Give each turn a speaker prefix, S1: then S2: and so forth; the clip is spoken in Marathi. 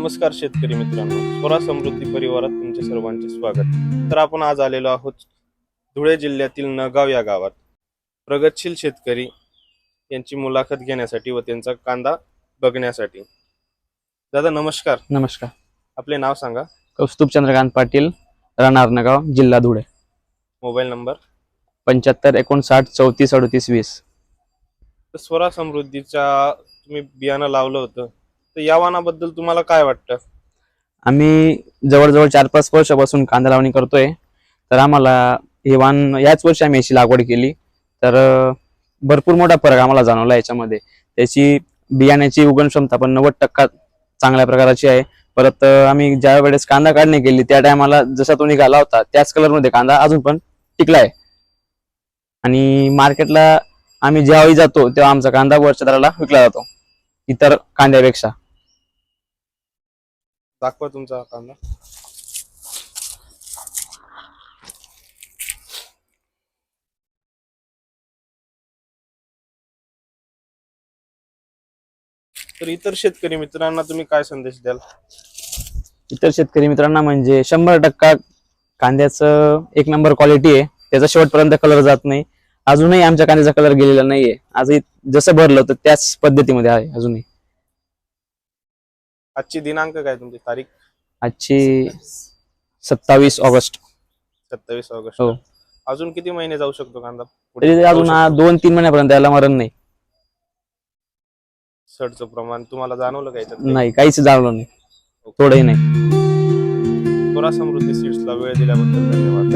S1: नमस्कार शेतकरी मित्रांनो. स्वरा समृद्धी परिवारात तुमचे सर्वांचे स्वागत. तर आपण आज आलेलो आहोत धुळे जिल्ह्यातील नगाव या गावात. प्रगतशील शेतकरी यांची मुलाखत घेण्यासाठी व त्यांचा कांदा बघण्यासाठी. दादा नमस्कार.
S2: नमस्कार.
S1: आपले नाव सांगा.
S2: कौस्तुभ चंद्रकांत पाटील राहणार नगाव जिल्हा धुळे.
S1: Mobile number?
S2: पंच्याहत्तर एकोणसाठ चौतीस अडतीस वीस.
S1: स्वरा समृद्धीच्या तुम्ही बियाणं लावलं होतं. तर या वाणाबद्दल तुम्हाला काय वाटतं?
S2: आम्ही जवळजवळ चार पाच वर्षापासून कांदा लावणी करतोय. तर आम्हाला हे वाण याच वर्षी आम्ही याची लागवड केली. तर भरपूर मोठा फरक आम्हाला जाणवला याच्यामध्ये. त्याची बियाण्याची उगण क्षमता पण नव्वद टक्का चांगल्या प्रकाराची आहे. परत आम्ही ज्या वेळेस कांदा काढणी केली त्या टायमाला जसा तो निघाला होता त्याच कलरमध्ये कांदा अजून पण टिकलाय. आणि मार्केटला आम्ही ज्यावेळी जातो तेव्हा आमचा कांदा वरच्या दराला विकला जातो. इतर कांद्यापेक्षा.
S1: दाखवा तुमचा कांदा. तर इतर शेतकरी मित्रांना तुम्ही काय संदेश द्याल?
S2: इतर शेतकरी मित्रांना म्हणजे शंभर टक्का कांद्याचं एक नंबर क्वालिटी आहे. त्याचा शेवटपर्यंत कलर जात नाही. अजूनही आमच्या कांद्याचा कलर गेलेला नाहीये. आजही जसं भरलं तर त्याच पद्धतीमध्ये आहे अजूनही.
S1: आजची दिनांक काय तुमची? तारीख?
S2: आजची सत्तावीस ऑगस्ट.
S1: सत्तावीस ऑगस्ट.
S2: हो.
S1: अजून किती महिने जाऊ शकतो कांदा? पुढे
S2: तरी ते
S1: जाऊ
S2: अजून हा? दोन तीन महिन्यापर्यंत याला मरण नाही.
S1: सडचं प्रमाण तुम्हाला जाणवलं काय
S2: नाही काहीच जाणवलं नाही. थोडंही नाही.
S1: थोडा समृद्धी सीड्सला वेळ दिल्याबद्दल धन्यवाद.